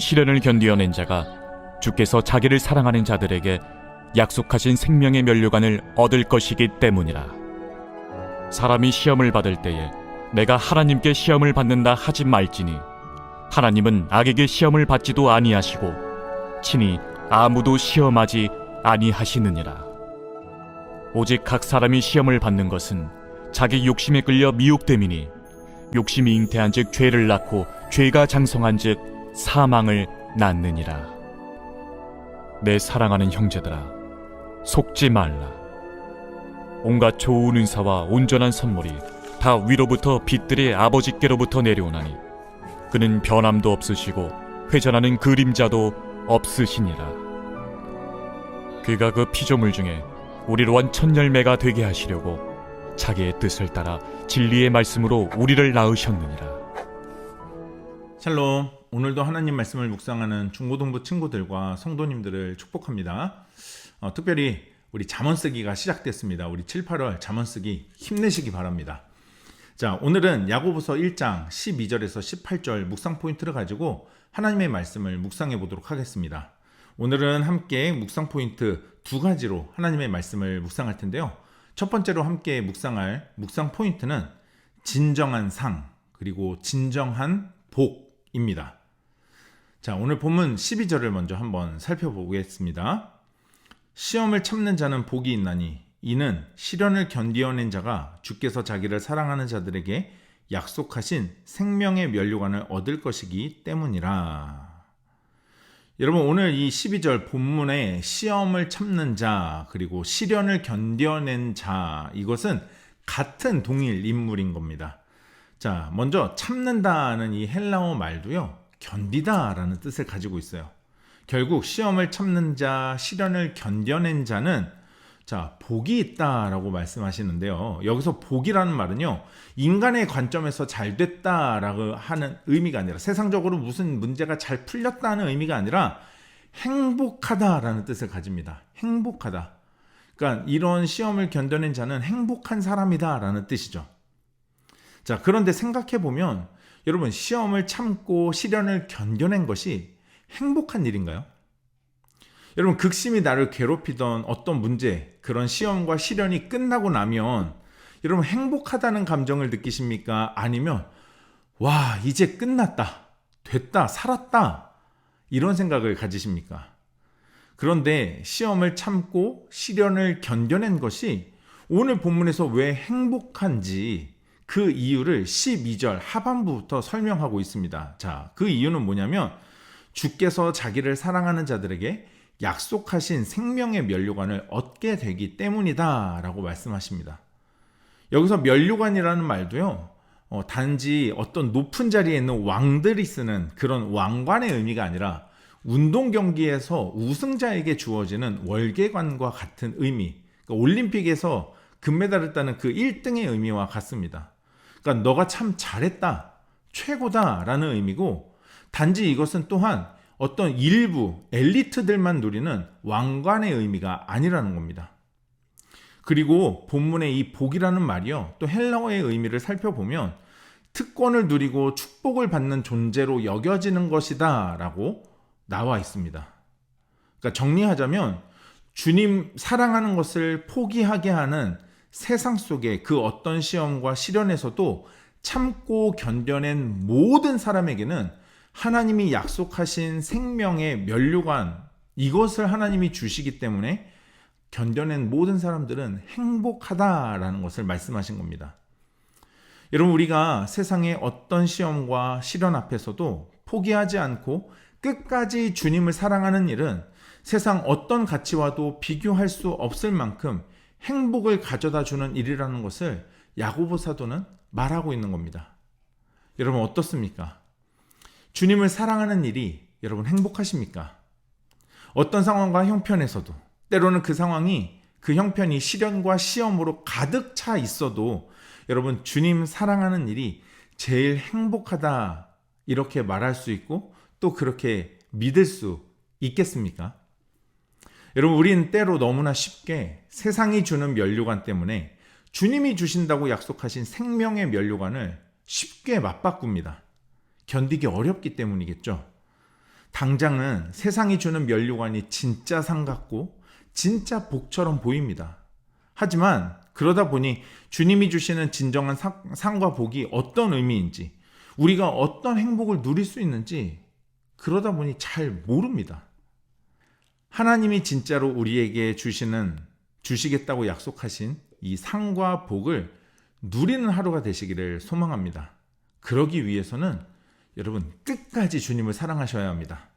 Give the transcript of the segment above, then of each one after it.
시련을 견디어낸 자가 주께서 자기를 사랑하는 자들에게 약속하신 생명의 면류관을 얻을 것이기 때문이라. 사람이 시험을 받을 때에 내가 하나님께 시험을 받는다 하지 말지니 하나님은 악에게 시험을 받지도 아니하시고 친히 아무도 시험하지 아니하시느니라. 오직 각 사람이 시험을 받는 것은 자기 욕심에 끌려 미혹됨이니 욕심이 잉태한즉 죄를 낳고 죄가 장성한즉 사망을 낳느니라. 내 사랑하는 형제들아, 속지 말라. 온갖 좋은 은사와 온전한 선물이 다 위로부터 빛들의 아버지께로부터 내려오나니 그는 변함도 없으시고 회전하는 그림자도 없으시니라. 그가 그 피조물 중에 우리로 한 첫열매가 되게 하시려고 자기의 뜻을 따라 진리의 말씀으로 우리를 낳으셨느니라. 샬롬. 오늘도 하나님 말씀을 묵상하는 중고등부 친구들과 성도님들을 축복합니다. 어, 특별히 우리 잠언 쓰기가 시작됐습니다. 우리 7, 8월 잠언 쓰기 힘내시기 바랍니다. 자, 오늘은 야고보서 1장 12절에서 18절 묵상 포인트를 가지고 하나님의 말씀을 묵상해 보도록 하겠습니다. 오늘은 함께 묵상 포인트 두 가지로 하나님의 말씀을 묵상할 텐데요. 첫 번째로 함께 묵상할 묵상 포인트는 진정한 상 그리고 진정한 복입니다. 자, 오늘 본문 12절을 먼저 한번 살펴보겠습니다. 시험을 참는 자는 복이 있나니 이는 시련을 견디어낸 자가 주께서 자기를 사랑하는 자들에게 약속하신 생명의 면류관을 얻을 것이기 때문이라. 여러분 오늘 이 12절 본문에 시험을 참는 자 그리고 시련을 견뎌낸 자 이것은 같은 동일 인물인 겁니다. 자, 먼저 참는다는 이 헬라어 말도요. 견디다라는 뜻을 가지고 있어요. 결국 시험을 참는 자, 시련을 견뎌낸 자는 자, 복이 있다라고 말씀하시는데요. 여기서 복이라는 말은요. 인간의 관점에서 잘 됐다라고 하는 의미가 아니라 세상적으로 무슨 문제가 잘 풀렸다는 의미가 아니라 행복하다라는 뜻을 가집니다. 행복하다. 그러니까 이런 시험을 견뎌낸 자는 행복한 사람이다라는 뜻이죠. 자, 그런데 생각해 보면 여러분 시험을 참고 시련을 견뎌낸 것이 행복한 일인가요? 여러분 극심히 나를 괴롭히던 어떤 문제, 그런 시험과 시련이 끝나고 나면 여러분 행복하다는 감정을 느끼십니까? 아니면 와, 이제 끝났다. 됐다. 살았다. 이런 생각을 가지십니까? 그런데 시험을 참고 시련을 견뎌낸 것이 오늘 본문에서 왜 행복한지 그 이유를 12절 하반부부터 설명하고 있습니다. 자, 그 이유는 뭐냐면 주께서 자기를 사랑하는 자들에게 약속하신 생명의 면류관을 얻게 되기 때문이다라고 말씀하십니다. 여기서 면류관이라는 말도요. 어, 단지 어떤 높은 자리에 있는 왕들이 쓰는 그런 왕관의 의미가 아니라 운동 경기에서 우승자에게 주어지는 월계관과 같은 의미. 그러니까 올림픽에서 금메달을 따는 그 1등의 의미와 같습니다. 그러니까 너가 참 잘했다, 최고다라는 의미고 단지 이것은 또한 어떤 일부 엘리트들만 누리는 왕관의 의미가 아니라는 겁니다. 그리고 본문의 이 복이라는 말이요. 또 헬라어의 의미를 살펴보면 특권을 누리고 축복을 받는 존재로 여겨지는 것이다 라고 나와 있습니다. 그러니까 정리하자면 주님 사랑하는 것을 포기하게 하는 세상 속의 그 어떤 시험과 시련에서도 참고 견뎌낸 모든 사람에게는 하나님이 약속하신 생명의 면류관 이것을 하나님이 주시기 때문에 견뎌낸 모든 사람들은 행복하다라는 것을 말씀하신 겁니다. 여러분 우리가 세상의 어떤 시험과 시련 앞에서도 포기하지 않고 끝까지 주님을 사랑하는 일은 세상 어떤 가치와도 비교할 수 없을 만큼 행복을 가져다 주는 일이라는 것을 야고보 사도는 말하고 있는 겁니다. 여러분 어떻습니까? 주님을 사랑하는 일이 여러분 행복하십니까? 어떤 상황과 형편에서도 때로는 그 상황이 그 형편이 시련과 시험으로 가득 차 있어도 여러분 주님 사랑하는 일이 제일 행복하다 이렇게 말할 수 있고 또 그렇게 믿을 수 있겠습니까? 여러분 우리는 때로 너무나 쉽게 세상이 주는 면류관 때문에 주님이 주신다고 약속하신 생명의 면류관을 쉽게 맞바꿉니다. 견디기 어렵기 때문이겠죠. 당장은 세상이 주는 면류관이 진짜 상 같고 진짜 복처럼 보입니다. 하지만 그러다 보니 주님이 주시는 진정한 상- 상과 복이 어떤 의미인지 우리가 어떤 행복을 누릴 수 있는지 그러다 보니 잘 모릅니다. 하나님이 진짜로 우리에게 주시는 주시겠다고 약속하신 이 상과 복을 누리는 하루가 되시기를 소망합니다. 그러기 위해서는 여러분 끝까지 주님을 사랑하셔야 합니다.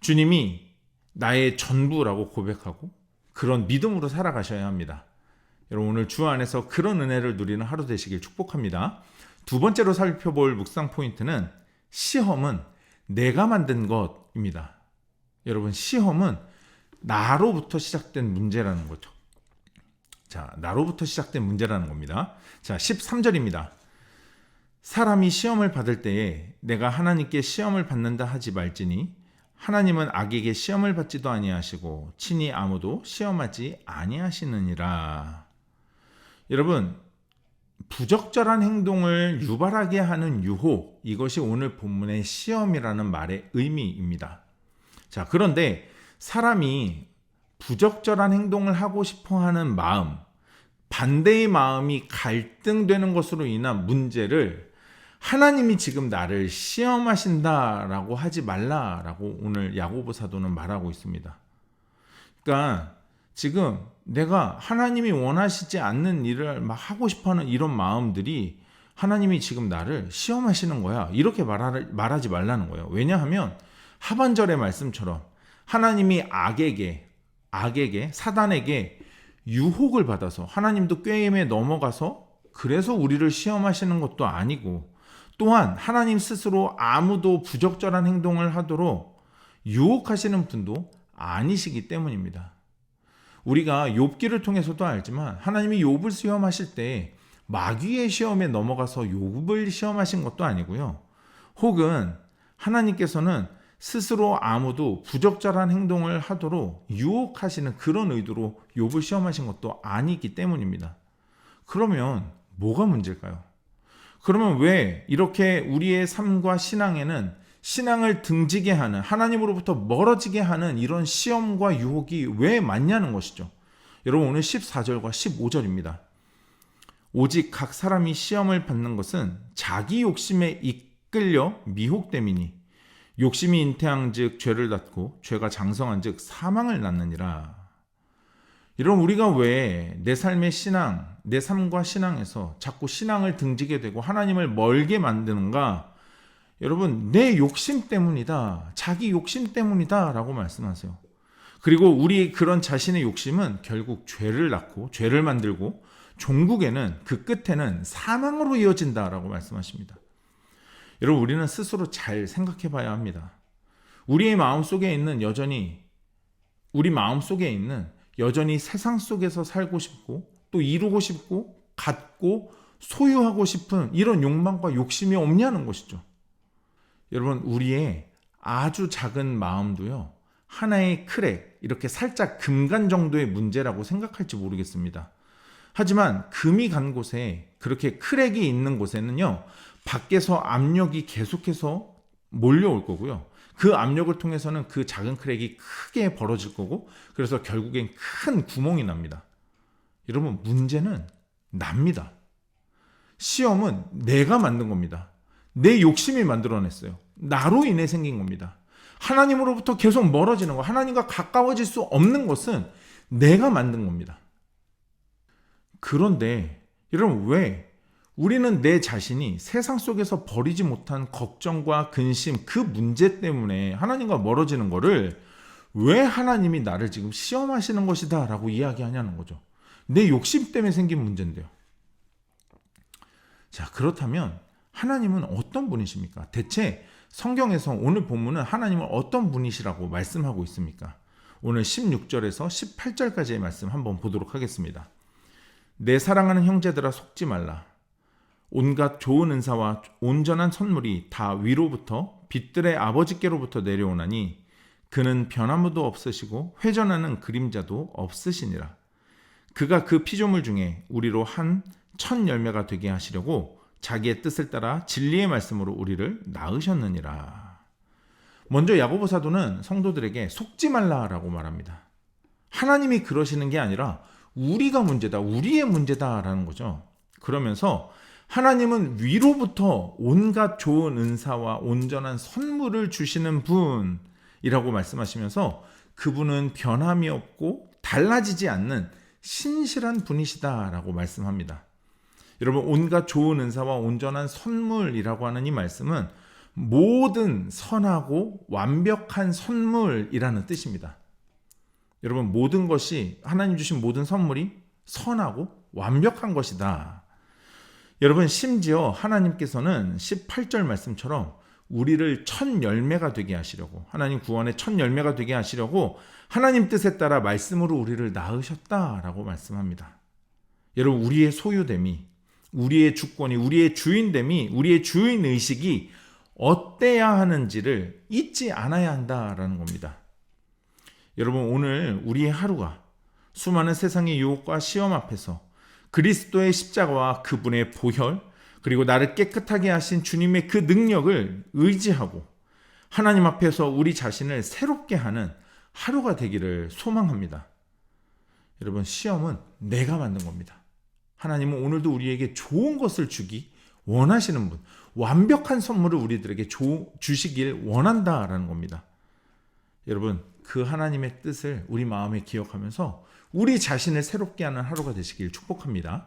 주님이 나의 전부라고 고백하고 그런 믿음으로 살아가셔야 합니다. 여러분 오늘 주 안에서 그런 은혜를 누리는 하루 되시길 축복합니다. 두 번째로 살펴볼 묵상 포인트는 시험은 내가 만든 것입니다. 여러분 시험은 나로부터 시작된 문제라는 거죠. 자, 나로부터 시작된 문제라는 겁니다. 자, 13절입니다. 사람이 시험을 받을 때에 내가 하나님께 시험을 받는다 하지 말지니 하나님은 악에게 시험을 받지도 아니하시고 친히 아무도 시험하지 아니하시느니라. 여러분 부적절한 행동을 유발하게 하는 유혹 이것이 오늘 본문의 시험이라는 말의 의미입니다. 자, 그런데 사람이 부적절한 행동을 하고 싶어 하는 마음, 반대의 마음이 갈등되는 것으로 인한 문제를 하나님이 지금 나를 시험하신다라고 하지 말라라고 오늘 야고보 사도는 말하고 있습니다. 그러니까 지금 내가 하나님이 원하시지 않는 일을 막 하고 싶어 하는 이런 마음들이 하나님이 지금 나를 시험하시는 거야. 이렇게 말하, 말하지 말라는 거예요. 왜냐하면 하반절의 말씀처럼 하나님이 악에게, 악에게, 사단에게 유혹을 받아서 하나님도 꾀임에 넘어가서 그래서 우리를 시험하시는 것도 아니고 또한 하나님 스스로 아무도 부적절한 행동을 하도록 유혹하시는 분도 아니시기 때문입니다. 우리가 욥기를 통해서도 알지만 하나님이 욥을 시험하실 때 마귀의 시험에 넘어가서 욥을 시험하신 것도 아니고요. 혹은 하나님께서는 스스로 아무도 부적절한 행동을 하도록 유혹하시는 그런 의도로 욥을 시험하신 것도 아니기 때문입니다. 그러면 뭐가 문제일까요? 그러면 왜 이렇게 우리의 삶과 신앙에는 신앙을 등지게 하는 하나님으로부터 멀어지게 하는 이런 시험과 유혹이 왜 많냐는 것이죠. 여러분 오늘 14절과 15절입니다. 오직 각 사람이 시험을 받는 것은 자기 욕심에 이끌려 미혹됨이니 욕심이 잉태한즉 죄를 낳고 죄가 장성한즉 사망을 낳느니라. 이런 우리가 왜 내 삶의 신앙, 내 삶과 신앙에서 자꾸 신앙을 등지게 되고 하나님을 멀게 만드는가? 여러분, 내 욕심 때문이다. 자기 욕심 때문이다 라고 말씀하세요. 그리고 우리 그런 자신의 욕심은 결국 죄를 낳고 죄를 만들고 종국에는 그 끝에는 사망으로 이어진다라고 말씀하십니다. 여러분, 우리는 스스로 잘 생각해 봐야 합니다. 우리의 마음 속에 있는 여전히 우리 마음 속에 있는 여전히 세상 속에서 살고 싶고 또 이루고 싶고 갖고 소유하고 싶은 이런 욕망과 욕심이 없냐는 것이죠. 여러분, 우리의 아주 작은 마음도요, 하나의 크랙, 이렇게 살짝 금간 정도의 문제라고 생각할지 모르겠습니다. 하지만 금이 간 곳에 그렇게 크랙이 있는 곳에는요, 밖에서 압력이 계속해서 몰려올 거고요. 그 압력을 통해서는 그 작은 크랙이 크게 벌어질 거고, 그래서 결국엔 큰 구멍이 납니다. 여러분, 문제는 납니다. 시험은 내가 만든 겁니다. 내 욕심이 만들어냈어요. 나로 인해 생긴 겁니다. 하나님으로부터 계속 멀어지는 거, 하나님과 가까워질 수 없는 것은 내가 만든 겁니다. 그런데 여러분 왜 우리는 내 자신이 세상 속에서 버리지 못한 걱정과 근심 그 문제 때문에 하나님과 멀어지는 거를 왜 하나님이 나를 지금 시험하시는 것이다 라고 이야기하냐는 거죠. 내 욕심 때문에 생긴 문제인데요. 자, 그렇다면 하나님은 어떤 분이십니까? 대체 성경에서 오늘 본문은 하나님은 어떤 분이시라고 말씀하고 있습니까? 오늘 16절에서 18절까지의 말씀 한번 보도록 하겠습니다. 내 사랑하는 형제들아 속지 말라. 온갖 좋은 은사와 온전한 선물이 다 위로부터 빛들의 아버지께로부터 내려오나니 그는 변화무도 없으시고 회전하는 그림자도 없으시니라. 그가 그 피조물 중에 우리로 한 첫 열매가 되게 하시려고 자기의 뜻을 따라 진리의 말씀으로 우리를 낳으셨느니라. 먼저 야고보 사도는 성도들에게 속지 말라라고 말합니다. 하나님이 그러시는 게 아니라 우리가 문제다, 우리의 문제다라는 거죠. 그러면서 하나님은 위로부터 온갖 좋은 은사와 온전한 선물을 주시는 분이라고 말씀하시면서 그분은 변함이 없고 달라지지 않는 신실한 분이시다라고 말씀합니다. 여러분 온갖 좋은 은사와 온전한 선물이라고 하는 이 말씀은 모든 선하고 완벽한 선물이라는 뜻입니다. 여러분 모든 것이 하나님 주신 모든 선물이 선하고 완벽한 것이다. 여러분 심지어 하나님께서는 18절 말씀처럼 우리를 첫 열매가 되게 하시려고 하나님 구원의 첫 열매가 되게 하시려고 하나님 뜻에 따라 말씀으로 우리를 낳으셨다라고 말씀합니다. 여러분 우리의 소유됨이 우리의 주권이 우리의 주인됨이 우리의 주인 의식이 어때야 하는지를 잊지 않아야 한다라는 겁니다. 여러분 오늘 우리의 하루가 수많은 세상의 유혹과 시험 앞에서 그리스도의 십자가와 그분의 보혈 그리고 나를 깨끗하게 하신 주님의 그 능력을 의지하고 하나님 앞에서 우리 자신을 새롭게 하는 하루가 되기를 소망합니다. 여러분 시험은 내가 만든 겁니다. 하나님은 오늘도 우리에게 좋은 것을 주기 원하시는 분, 완벽한 선물을 우리들에게 조, 주시길 원한다라는 겁니다. 여러분, 그 하나님의 뜻을 우리 마음에 기억하면서 우리 자신을 새롭게 하는 하루가 되시길 축복합니다.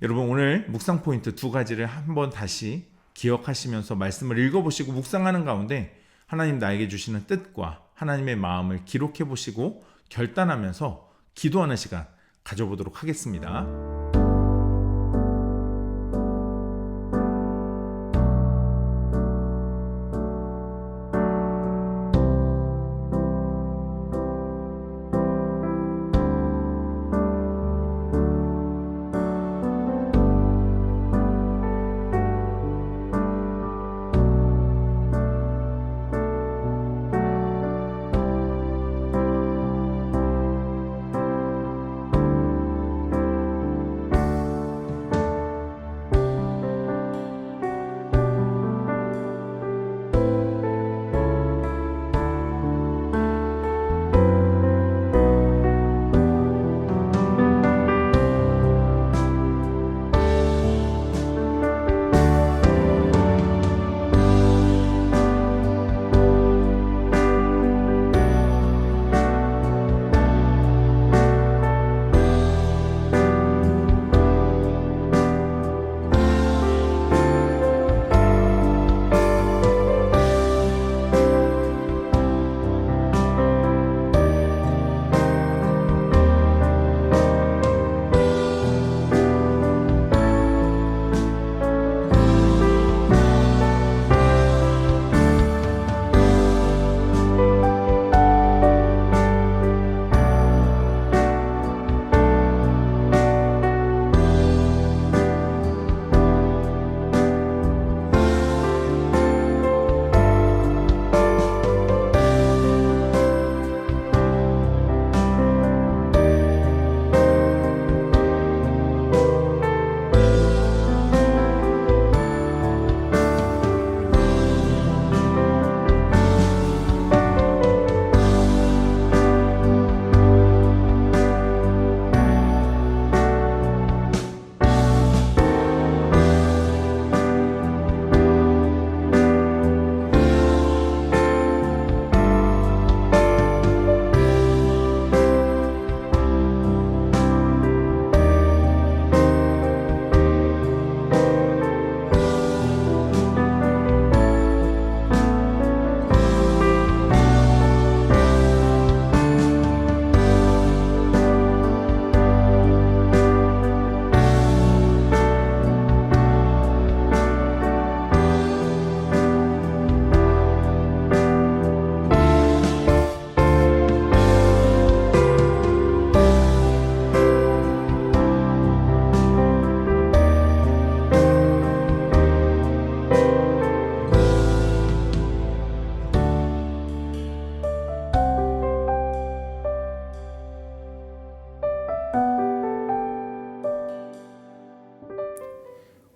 여러분, 오늘 묵상 포인트 두 가지를 한번 다시 기억하시면서 말씀을 읽어보시고 묵상하는 가운데 하나님 나에게 주시는 뜻과 하나님의 마음을 기록해 보시고 결단하면서 기도하는 시간 가져보도록 하겠습니다.